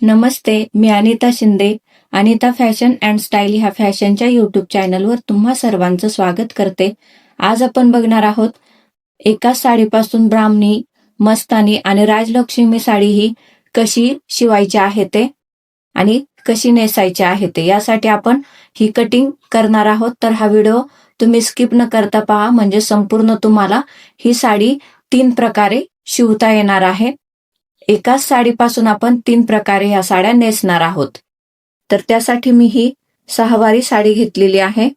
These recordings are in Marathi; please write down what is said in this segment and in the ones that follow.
Namaste me Anita Shinde. Anita fashion and style ह्या फॅशनच्या युट्यूब चॅनलवर तुम्हा सर्वांचं स्वागत करते. आज आपण बघणार आहोत एकाच साडीपासून ब्राह्मणी मस्तानी आणि राजलक्ष्मी साडी ही कशी शिवायची आहे ते आणि कशी नेसायची आहे ते यासाठी आपण ही कटिंग करणार आहोत. तर हा व्हिडिओ तुम्ही स्किप न करता पहा म्हणजे संपूर्ण तुम्हाला ही साडी तीन प्रकारे शिवता येणार आहे. एकाच साडीपासून आपण तीन प्रकारे ह्या साड्या नेसणार आहोत. तर त्यासाठी मी ही सहावारी साडी घेतलेली आहे.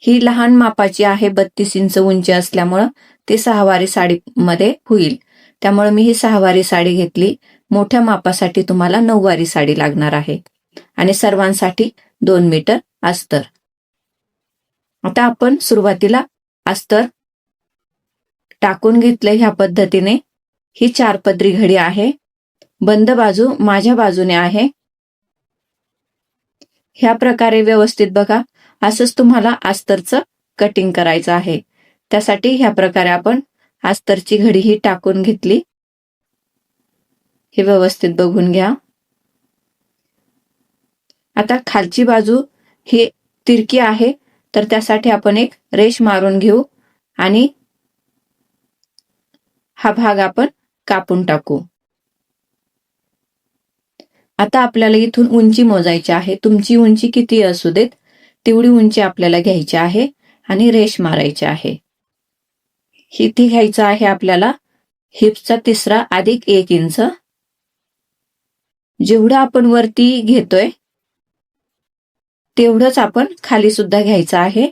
ही लहान मापाची आहे बत्तीस इंच उंची असल्यामुळं ती सहावारी साडीमध्ये होईल. त्यामुळे मी ही सहावारी साडी घेतली. मोठ्या मापासाठी तुम्हाला नऊवारी साडी लागणार आहे. आणि सर्वांसाठी दोन मीटर अस्तर. आता आपण सुरुवातीला अस्तर टाकून घेतलं ह्या पद्धतीने. ही चार पदरी घडी आहे. बंद बाजू माझ्या बाजूने आहे. ह्या प्रकारे व्यवस्थित बघा. असंच तुम्हाला आस्तरचं कटिंग करायचं आहे. त्यासाठी ह्या प्रकारे आपण आस्तरची घडी ही टाकून घेतली. हे व्यवस्थित बघून घ्या. आता खालची बाजू ही तिरकी आहे. तर त्यासाठी आपण एक रेश मारून घेऊ आणि हा भाग आपण कापून टाकू. आता आपल्याला इथून उंची मोजायची आहे. तुमची उंची किती असू देत तेवढी उंची आपल्याला घ्यायची आहे आणि रेश मारायची आहे. इथे घ्यायचं आहे आपल्याला. हिप्सचा तिसरा अधिक एक इंच. जेवढं आपण वरती घेतोय तेवढंच आपण खाली सुद्धा घ्यायचं आहे.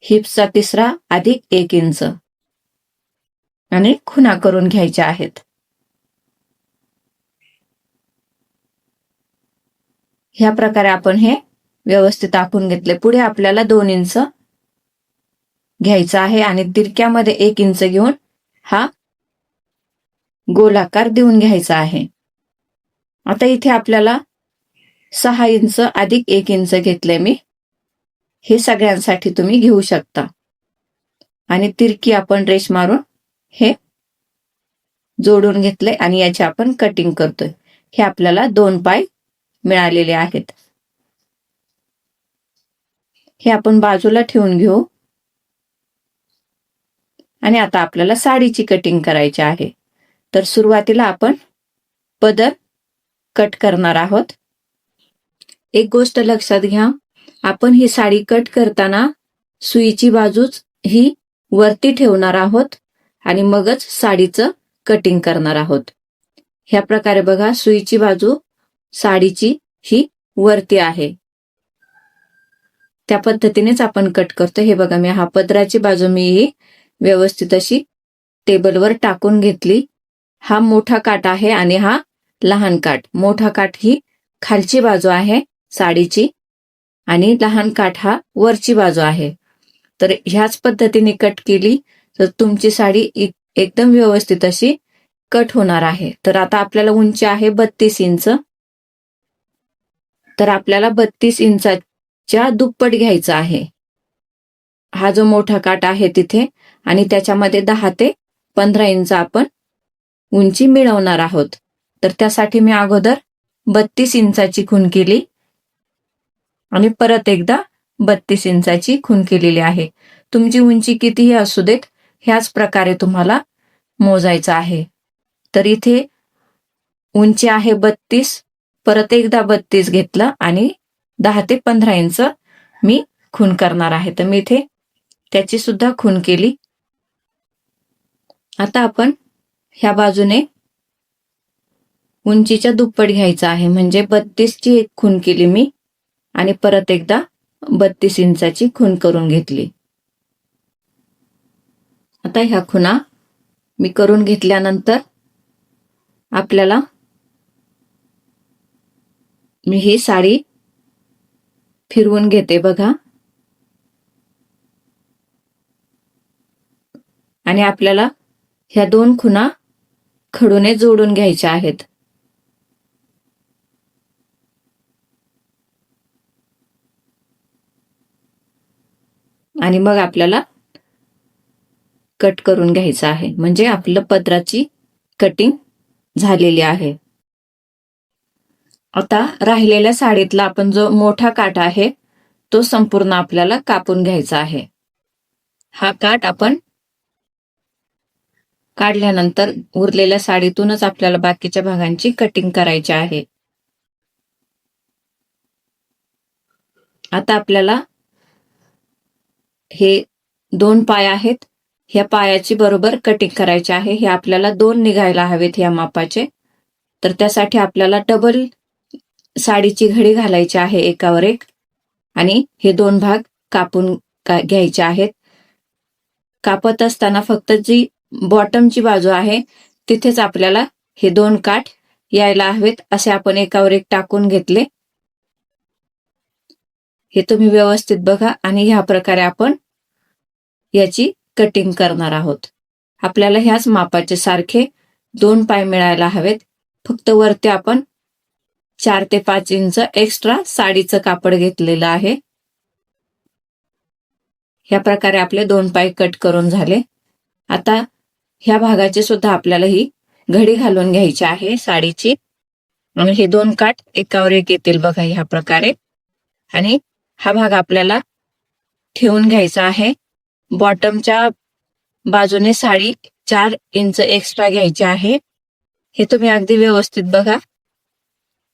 हिप्सचा तिसरा अधिक एक इंच. आणि खुणा करून घ्यायच्या आहेत. ह्या प्रकारे आपण हे व्यवस्थित आखून घेतले. पुढे आपल्याला दोन इंच घ्यायचा आहे आणि तिरक्यामध्ये एक इंच घेऊन हा गोलाकार देऊन घ्यायचा आहे. आता इथे आपल्याला सहा इंच अधिक एक इंच घेतले मी. हे सगळ्यांसाठी तुम्ही घेऊ शकता. आणि तिरकी आपण रेश मारून हे जोडून घेतले आणि याची आपण कटिंग करतोय. हे आपल्याला दोन पाय मिळालेले आहेत. हे आपण बाजूला ठेवून घेऊ. आणि आता आपल्याला साडीची कटिंग करायची आहे. तर सुरुवातीला आपण पदर कट करणार आहोत. एक गोष्ट लक्षात घ्या. आपण ही साडी कट करताना सुईची बाजूच ही वरती ठेवणार आहोत आणि मगच साडीचं कटिंग करणार आहोत. ह्या प्रकारे बघा सुईची बाजू साडीची ही वरती आहे. त्या पद्धतीनेच आपण कट करतो. हे बघा मी हा पदराची बाजू मी ही व्यवस्थित अशी टेबलवर टाकून घेतली. हा मोठा काट आहे आणि हा लहान काठ मोठा काठ ही खालची बाजू आहे साडीची आणि लहान काठ हा वरची बाजू आहे. तर ह्याच पद्धतीने कट केली तर तुमची साडी एकदम व्यवस्थित अशी कट होणार आहे. तर आता आपल्याला उंची आहे बत्तीस इंच. तर आपल्याला बत्तीस इंचाच्या दुप्पट घ्यायचा आहे. हा जो मोठा काट आहे तिथे आणि त्याच्यामध्ये दहा ते पंधरा इंच आपण उंची मिळवणार आहोत. तर त्यासाठी मी अगोदर बत्तीस इंचाची खून केली. आणि परत एकदा बत्तीस इंचाची खून केलेली आहे. तुमची उंची कितीही असू देत ह्याच प्रकारे तुम्हाला मोजायचं आहे. तर इथे उंची आहे बत्तीस परत एकदा बत्तीस घेतलं आणि दहा ते पंधरा इंच मी खून करणार आहे. तर मी इथे त्याची सुद्धा खून केली. आता आपण ह्या बाजूने उंचीच्या दुप्पट घ्यायचं आहे. म्हणजे बत्तीसची एक खून केली मी आणि परत एकदा बत्तीस इंचाची खून करून घेतली. आता ह्या खुणा मी करून घेतल्यानंतर आपल्याला मी ही साडी फिरवून घेते बघा. आणि आपल्याला ह्या दोन खुणा खडूने जोडून घ्यायच्या आहेत. आणि मग आपल्याला कट करून घ्यायचं आहे. म्हणजे आपलं पत्राची कटिंग झालेली आहे. आता राहिलेल्या साडीतला आपण जो मोठा काठ आहे तो संपूर्ण आपल्याला कापून घ्यायचा आहे. हा काठ आपण काढल्यानंतर उरलेल्या साडीतूनच आपल्याला बाकीच्या भागांची कटिंग करायची आहे. आता आपल्याला हे दोन पाय आहेत ह्या पायाची बरोबर कटिंग करायची आहे. हे आपल्याला दोन निघायला हवेत ह्या मापाचे. तर त्यासाठी आपल्याला डबल साडीची घडी घालायची आहे एकावर एक आणि हे दोन भाग कापून घ्यायचे आहेत. कापत असताना फक्त जी बॉटमची बाजू आहे तिथेच आपल्याला हे दोन काठ यायला हवेत असे आपण एकावर एक टाकून घेतले. हे तुम्ही व्यवस्थित बघा आणि ह्या प्रकारे आपण याची कटिंग करणार आहोत. आपल्याला ह्याच मापाचे सारखे दोन पाय मिळायला हवेत. फक्त वरती आपण चार ते पाच इंच एक्स्ट्रा साडीचं कापड घेतलेलं आहे. ह्या प्रकारे आपले दोन पाय कट करून झाले. आता ह्या भागाची सुद्धा आपल्याला ही घडी घालून घ्यायची आहे साडीची. आणि हे दोन काठ एकावर एक येतील बघा ह्या प्रकारे. आणि हा भाग आपल्याला ठेवून घ्यायचा आहे. बॉटमच्या बाजूने साडी चार इंच एक्स्ट्रा घ्यायची आहे. हे तुम्ही अगदी व्यवस्थित बघा.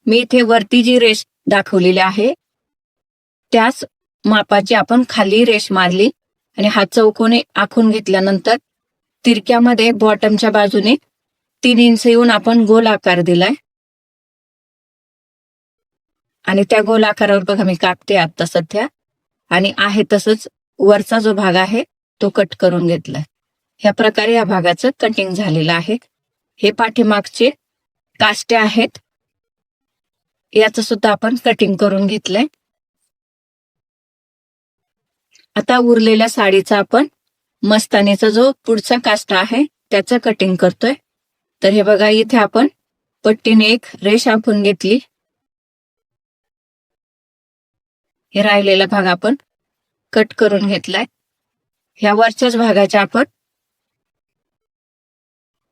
मी इथे वरती जी रेष दाखवलेली आहे त्याच मापाची आपण खाली रेष मारली आणि हा चौकोने आखून घेतल्यानंतर तिरक्यामध्ये बॉटमच्या बाजूने तीन इंच येऊन आपण गोल आकार दिलाय. आणि त्या गोल आकारावर बघा मी कापते आता सध्या. आणि आहे तसंच वरचा जो भाग आहे तो कट करून घेतलाय. ह्या प्रकारे या भागाचं कटिंग झालेलं आहे. हे पाठीमागचे कास्टे आहेत. याचं सुद्धा आपण कटिंग करून घेतलंय. आता उरलेल्या साडीचा आपण मस्तानीचा जो पुढचा कास्ट आहे त्याचं कटिंग करतोय. तर हे बघा इथे आपण पट्टीने एक रेष आखून घेतली. हे राहिलेला भाग आपण कट करून घेतलाय. ह्या वरच्याच भागाच्या आपण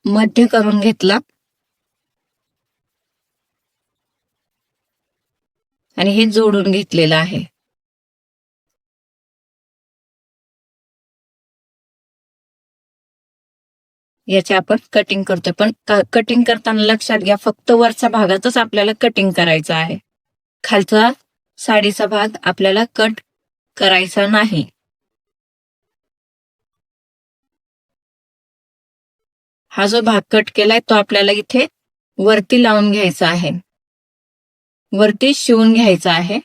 मध्य करून घेतला. आणि हे जोडून घेतलेलं आहे. याचे आपण कटिंग करतोय. पण कटिंग करताना लक्षात घ्या फक्त वरच्या भागातच आपल्याला कटिंग करायचं आहे. खालचा साडीचा भाग आपल्याला कट करायचा नाही. हा जो भाग कट केलाय तो आपल्याला इथे वरती लावून घ्यायचा आहे. वरती शिवून घ्यायचं आहे.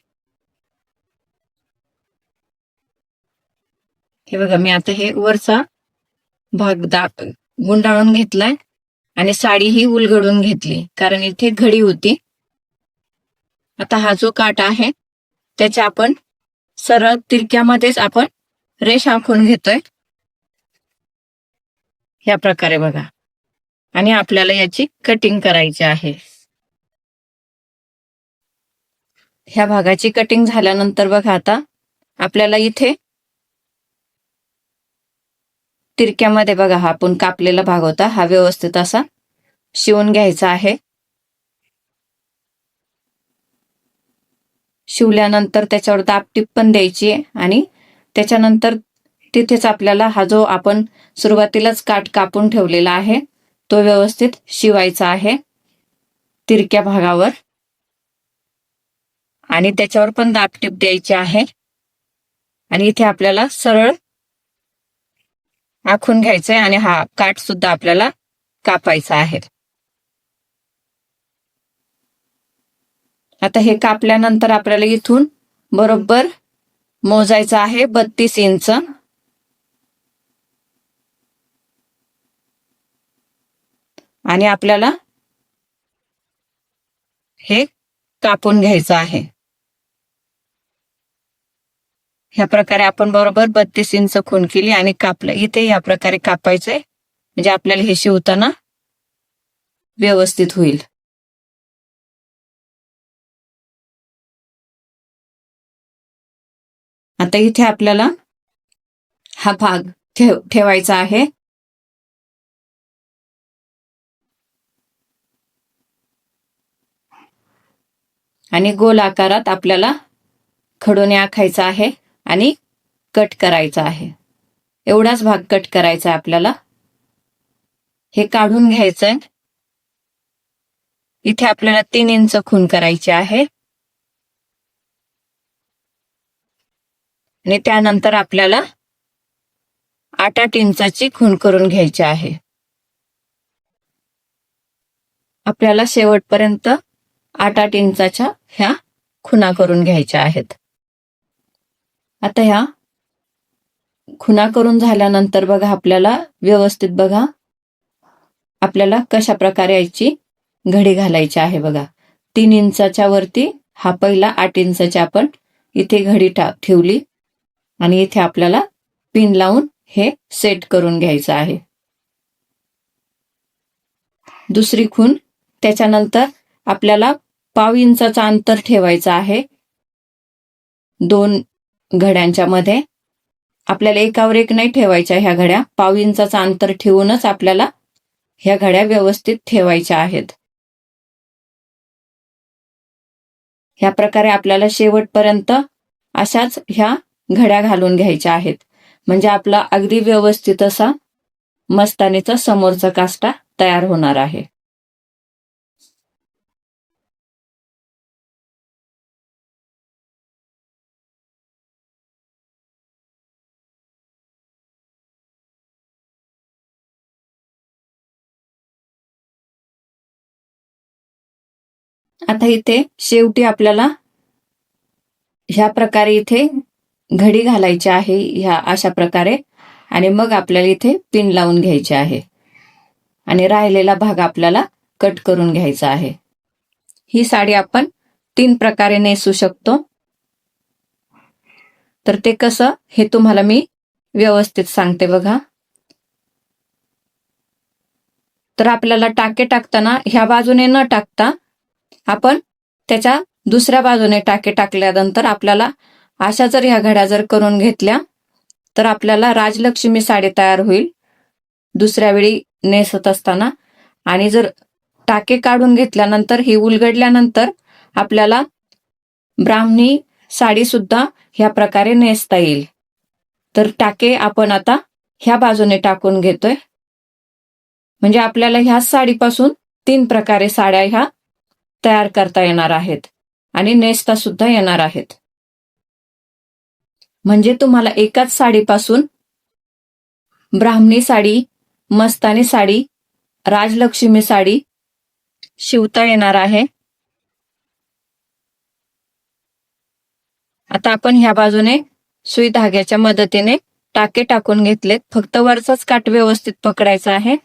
हे बघा मी आता हे वरचा भाग दा गुंडाळून घेतलाय आणि साडी ही उलगडून घेतली कारण इथे घडी होती. आता हा जो काट आहे त्याच्या आपण सरळ तिरक्यामध्येच आपण रेष आखून घेतोय. या प्रकारे बघा. आणि आपल्याला याची कटिंग करायची आहे. ह्या भागाची कटिंग झाल्यानंतर बघा आता आपल्याला इथे तिरक्यामध्ये बघा हा आपण कापलेला भाग होता हा व्यवस्थित असा शिवून घ्यायचा आहे. शिवल्यानंतर त्याच्यावर दापटीप पण द्यायची आहे आणि त्याच्यानंतर तिथेच आपल्याला हा जो आपण सुरुवातीलाच काठ कापून ठेवलेला आहे तो व्यवस्थित शिवायचा आहे तिरक्या भागावर. आणि त्याच्यावर पण दापटीप द्यायची आहे. आणि इथे आपल्याला सरळ आखून घ्यायचंय आणि हा काठ सुद्धा आपल्याला कापायचा आहे. आता हे कापल्यानंतर आपल्याला इथून बरोबर मोजायचं आहे बत्तीस इंच. आणि आपल्याला हे कापून घ्यायचं आहे. ह्या प्रकारे आपण बरोबर बत्तीस इंच खून केली आणि कापलं. इथे या प्रकारे कापायचंय. म्हणजे आपल्याला हे शिवताना व्यवस्थित होईल. आता इथे आपल्याला हा भाग ठेव ठेवायचा आहे. आणि गोल आकारात आपल्याला खडूने आखायचा आहे. आणि कट करायचा आहे. एवढाच भाग कट करायचा आहे आपल्याला. हे काढून घ्यायचंय. इथे आपल्याला तीन इंच खून करायची आहे. आणि त्यानंतर आपल्याला आठ आठ इंचाची खून करून घ्यायची आहे. आपल्याला शेवटपर्यंत आठ आठ इंचाच्या ह्या खुना करून घ्यायच्या आहेत. आता ह्या खुना करून झाल्यानंतर बघा आपल्याला व्यवस्थित बघा आपल्याला कशा प्रकारे याची घडी घालायची आहे बघा. तीन इंचाच्या वरती हा पहिला आठ इंचाची आपण इथे घडी ठेवली आणि इथे आपल्याला पिन लावून हे सेट करून घ्यायचं आहे. दुसरी खून त्याच्यानंतर आपल्याला पाव इंचाचा अंतर ठेवायचं आहे. दोन घड्यांच्या मध्ये आपल्याला एकावर एक नाही ठेवायच्या ह्या घड्या. पाव इंचाचा अंतर ठेवूनच आपल्याला ह्या घड्या व्यवस्थित ठेवायच्या आहेत. ह्या प्रकारे आपल्याला शेवटपर्यंत अशाच ह्या घड्या घालून घ्यायच्या आहेत. म्हणजे आपला अगदी व्यवस्थित असा मस्तानीचा समोरचा काष्टा तयार होणार आहे. आता इथे शेवटी आपल्याला ह्या प्रकारे इथे घडी घालायची आहे ह्या अशा प्रकारे. आणि मग आपल्याला इथे पिन लावून घ्यायचे आहे. आणि राहिलेला भाग आपल्याला कट करून घ्यायचा आहे. ही साडी आपण तीन प्रकारे नेसू शकतो. तर ते कसं हे तुम्हाला मी व्यवस्थित सांगते बघा. तर आपल्याला टाके टाकताना ह्या बाजूने न टाकता आपण त्याच्या दुसऱ्या बाजूने टाके टाकल्यानंतर आपल्याला अशा जर ह्या घड्या जर करून घेतल्या तर आपल्याला राजलक्ष्मी साडी तयार होईल. दुसऱ्या वेळी नेसत असताना. आणि जर टाके काढून घेतल्यानंतर ही उलगडल्यानंतर आपल्याला ब्राह्मणी साडी सुद्धा ह्या प्रकारे नेसता येईल. तर टाके आपण आता ह्या बाजूने टाकून घेतोय. म्हणजे आपल्याला ह्या साडीपासून तीन प्रकारे साड्या ह्या तयार करता येणार आहेत आणि नेसता सुद्धा येणार आहेत. म्हणजे तुम्हाला एकाच साडीपासून ब्राह्मणी साडी मस्तानी साडी राजलक्ष्मी साडी शिवता येणार आहे. आता आपण ह्या बाजूने सुई धाग्याच्या मदतीने टाके टाकून घेतलेत. फक्त वरचाच काट व्यवस्थित पकडायचा आहे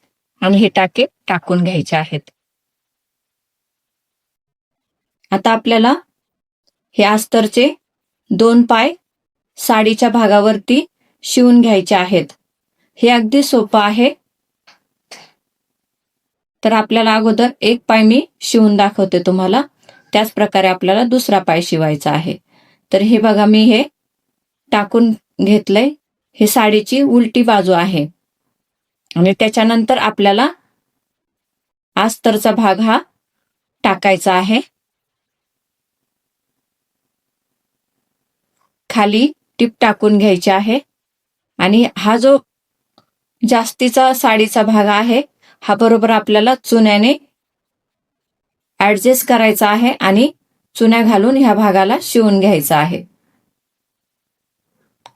आणि हे टाके टाकून घ्यायचे आहेत. आता आपल्याला हे अस्तरचे दोन पाय साडीच्या भागावरती शिवून घ्यायचे आहेत. हे अगदी सोपं आहे. तर आपल्याला अगोदर एक पाय मी शिवून दाखवते तुम्हाला. त्याच प्रकारे आपल्याला दुसरा पाय शिवायचा आहे. तर हे बघा मी हे टाकून घेतलंय. हे साडीची उलटी बाजू आहे. आणि त्याच्यानंतर आपल्याला आस्तरचा भाग हा टाकायचा आहे. खाली टीप टाकून घ्यायची आहे. आणि हा जो जास्तीचा साडीचा भाग आहे हा बरोबर आपल्याला चुन्याने ऍडजस्ट करायचा आहे आणि चुन्या घालून ह्या भागाला शिवून घ्यायचा आहे.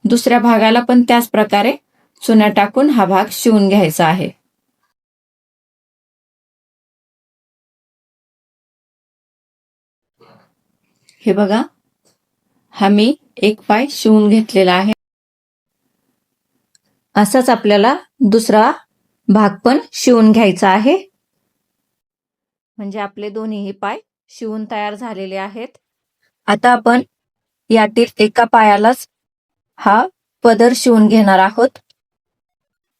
दुसऱ्या भागाला पण त्याच प्रकारे चुन्या टाकून हा भाग शिवून घ्यायचा आहे. हे बघा हा मी एक पाय शिवून घेतलेला आहे. असाच आपल्याला दुसरा भाग पण शिवून घ्यायचा आहे. म्हणजे आपले दोन्हीही पाय शिवून तयार झालेले आहेत. आता आपण यातील एका पायालाच हा पदर शिवून घेणार आहोत.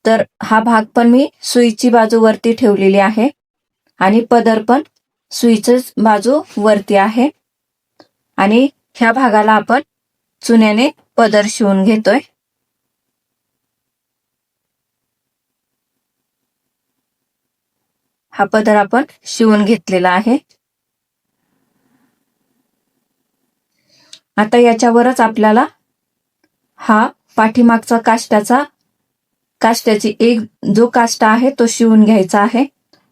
तर हा भाग पण मी सुईची बाजू वरती ठेवलेली आहे आणि पदर पण सुईच बाजू वरती आहे. आणि ह्या भागाला आपण चुन्याने पदर शिवून घेतोय. हा पदर आपण शिवून घेतलेला आहे. आता याच्यावरच आपल्याला हा पाठीमागचा काष्टाचा काष्टाची एक जो काष्टा आहे तो शिवून घ्यायचा आहे.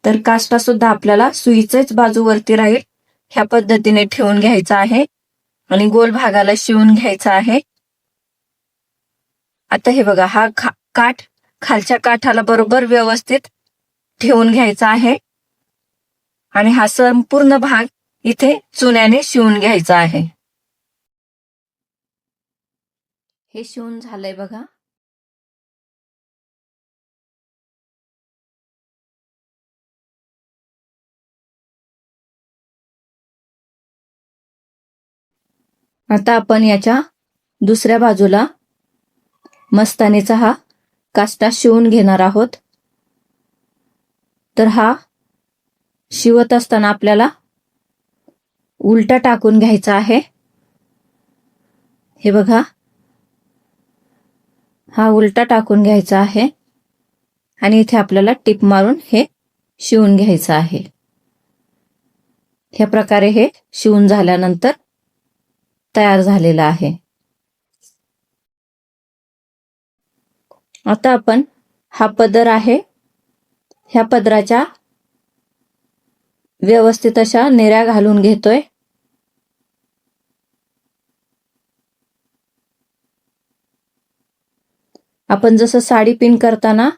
तर काष्टा सुद्धा आपल्याला सुईचेच बाजूवरती राहील. ह्या पद्धतीने ठेवून घ्यायचा आहे. आणि गोल भागाला शिवून घ्यायचा आहे. आता हे बघा हा खा काठ खालच्या काठाला बरोबर व्यवस्थित ठेवून घ्यायचा आहे. आणि हा संपूर्ण भाग इथे चुन्याने शिवून घ्यायचा आहे. हे शिवून झालंय बघा. आता आपण याच्या दुसऱ्या बाजूला मस्तानीचा हा काष्टा शिवून घेणार आहोत. तर हा शिवत असताना आपल्याला उलटा टाकून घ्यायचा आहे. हे बघा. हा उलटा टाकून घ्यायचा आहे आणि इथे आपल्याला टिप मारून हे शिवून घ्यायचं आहे. ह्या प्रकारे हे शिवून झाल्यानंतर तयार झालेला आहे. आता आपण हा पदर आहे. ह्या पदराच्या व्यवस्थित अशा निऱ्या घालून घेतोय. आपण जसं साडी पिन करताना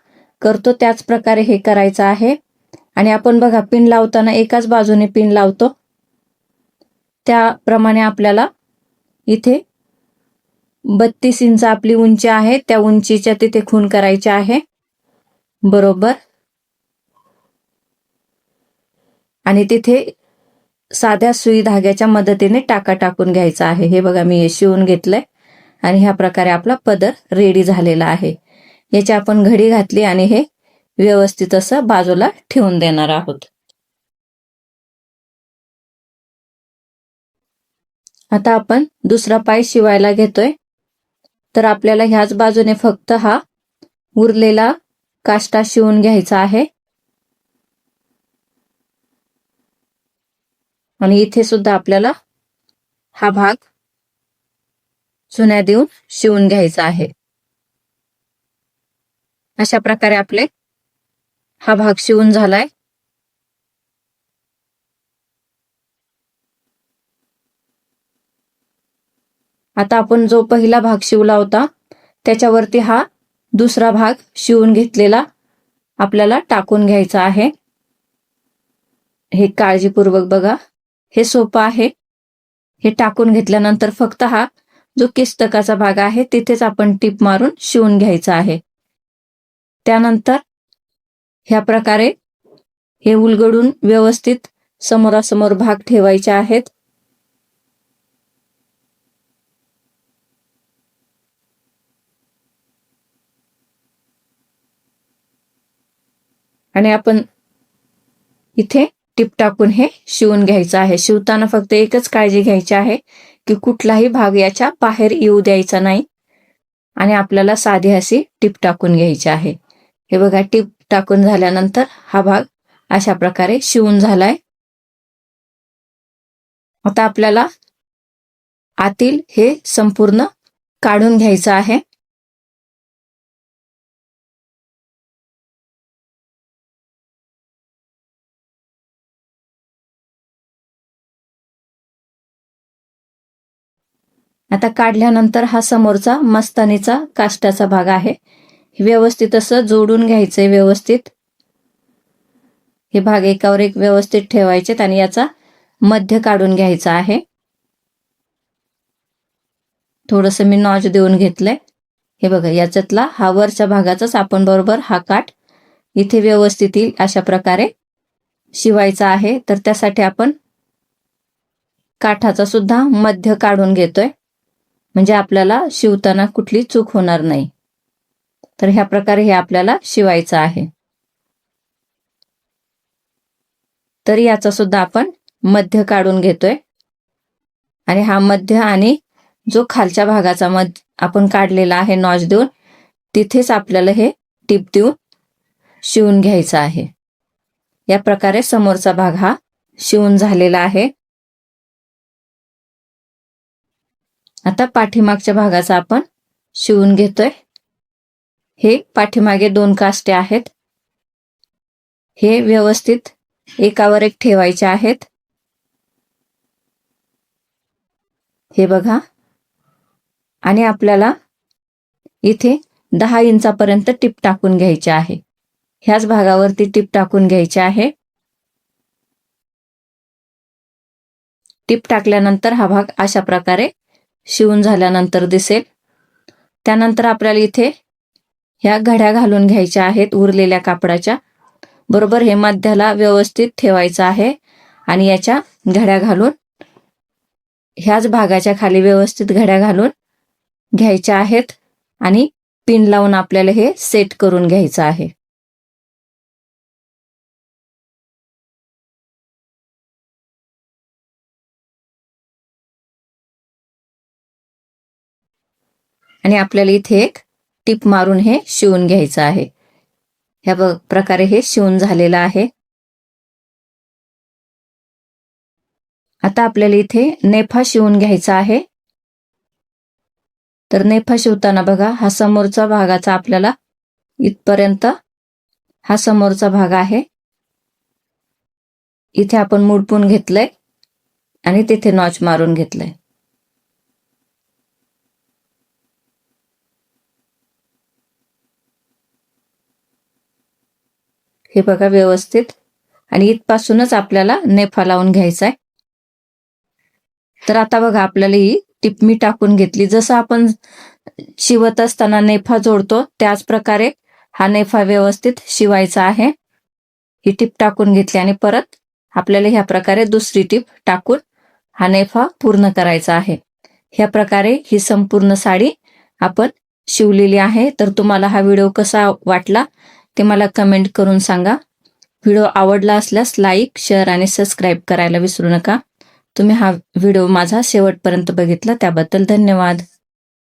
करतो त्याच प्रकारे हे करायचं आहे. आणि आपण बघा पिन लावताना एकाच बाजूने पिन लावतो. त्याप्रमाणे आपल्याला इथे बत्तीस इंच आपली उंची आहे. त्या उंचीच्या तिथे खून करायचे आहे. बरोबर. आणि तिथे साध्या सुई धाग्याच्या मदतीने टाका टाकून घ्यायचा आहे. हे बघा मी हे शिवून घेतलंय. आणि ह्या प्रकारे आपला पदर रेडी झालेला आहे. याची आपण घडी घातली आणि हे व्यवस्थित असं बाजूला ठेवून देणार आहोत. आता आपण दुसरा पाय शिवायला घेतोय. तर आपल्याला ह्याच बाजूने फक्त हा उरलेला काष्टा शिवून घ्यायचा आहे. आणि इथे सुद्धा आपल्याला हा भाग चुन्या देऊन शिवून घ्यायचा आहे. अशा प्रकारे आपले हा भाग शिवून झालाय. आता आपण जो पहिला भाग शिवला होता त्याच्यावरती हा दुसरा भाग शिवून घेतलेला आपल्याला टाकून घ्यायचा आहे. हे काळजीपूर्वक बघा. हे सोपं आहे. हे टाकून घेतल्यानंतर फक्त हा जो किस्तकाचा भाग आहे तिथेच आपण टीप मारून शिवून घ्यायचा आहे. त्यानंतर ह्या प्रकारे हे उलगडून व्यवस्थित समोरासमोर भाग ठेवायचे आहेत. आणि आपण इथे टिप टाकून हे शिवून घ्यायचं आहे. शिवताना फक्त एकच काळजी घ्यायची आहे की कुठलाही भाग याच्या बाहेर येऊ द्यायचा नाही आणि आपल्याला साधी अशी टिप टाकून घ्यायची आहे. हे बघा टिप टाकून झाल्यानंतर हा भाग अशा प्रकारे शिवून झालाय. आता आपल्याला आतील हे संपूर्ण काढून घ्यायचं आहे. आता काढल्यानंतर हा समोरचा मस्तानीचा काष्टाचा भाग आहे. व्यवस्थित असं जोडून घ्यायचंय व्यवस्थित. हे भाग एकावर एक व्यवस्थित ठेवायचेत आणि याचा मध्य काढून घ्यायचा आहे. थोडस मी नॉच देऊन घेतलंय. हे बघा याच्यातला हा वरच्या भागाचाच आपण बरोबर हा काठ इथे व्यवस्थित येईल अशा प्रकारे शिवायचा आहे. तर त्यासाठी आपण काठाचा सुद्धा मध्य काढून घेतोय. म्हणजे आपल्याला शिवताना कुठली चूक होणार नाही. तर ह्या प्रकारे हे आपल्याला शिवायचं आहे. तर याचा सुद्धा आपण मध्य काढून घेतोय. आणि हा मध्य आणि जो खालच्या भागाचा मध आपण काढलेला आहे नॉच देऊन तिथेच आपल्याला हे टिप देऊन शिवून घ्यायचं आहे. या प्रकारे समोरचा भाग हा शिवून झालेला आहे. आता पाठीमागच्या भागाचा आपण शिवून घेतोय. हे पाठीमागे दोन कास्टे आहेत. हे व्यवस्थित एकावर एक ठेवायचे आहेत. हे बघा. आणि आपल्याला इथे दहा इंचापर्यंत टिप टाकून घ्यायची आहे. ह्याच भागावरती टिप टाकून घ्यायची आहे. टिप टाकल्यानंतर हा भाग अशा प्रकारे शिवून झाल्यानंतर दिसेल. त्यानंतर आपल्याला इथे ह्या घड्या घालून घ्यायच्या आहेत उरलेल्या कापडाच्या. बरोबर हे मध्याला व्यवस्थित ठेवायचं आहे आणि याच्या घड्या घालून ह्याच भागाच्या खाली व्यवस्थित घड्या घालून घ्यायच्या आहेत आणि पिन लावून आपल्याला हे सेट करून घ्यायचं आहे. आणि आपल्याला इथे एक टिप मारून हे शिवून घ्यायचं आहे. ह्या प्रकारे हे शिवून झालेलं आहे. आता आपल्याला इथे नेफा शिवून घ्यायचा आहे. तर नेफा शिवताना बघा हा समोरचा भागाचा आपल्याला इथपर्यंत हा समोरचा भाग आहे. इथे आपण मुडपून घेतलंय आणि तिथे नॉच मारून घेतलंय. हे बघा व्यवस्थित. आणि इथपासूनच आपल्याला नेफा लावून घ्यायचा आहे तर आता बघा आपल्याला ही टिपमी टाकून घेतली. जसं आपण शिवत असताना नेफा जोडतो त्याच प्रकारे हा नेफा व्यवस्थित शिवायचा आहे. ही टिप टाकून घेतली आणि परत आपल्याला ह्या प्रकारे दुसरी टिप टाकून हा नेफा पूर्ण करायचा आहे. ह्या प्रकारे ही संपूर्ण साडी आपण शिवलेली आहे. तर तुम्हाला हा व्हिडिओ कसा वाटला? ते मला कमेंट करून सांगा. व्हिडिओ आवडला असल्यास लाईक शेअर आणि सबस्क्राईब करायला विसरू नका. तुम्ही हा व्हिडिओ माझा शेवटपर्यंत बघितला त्याबद्दल धन्यवाद.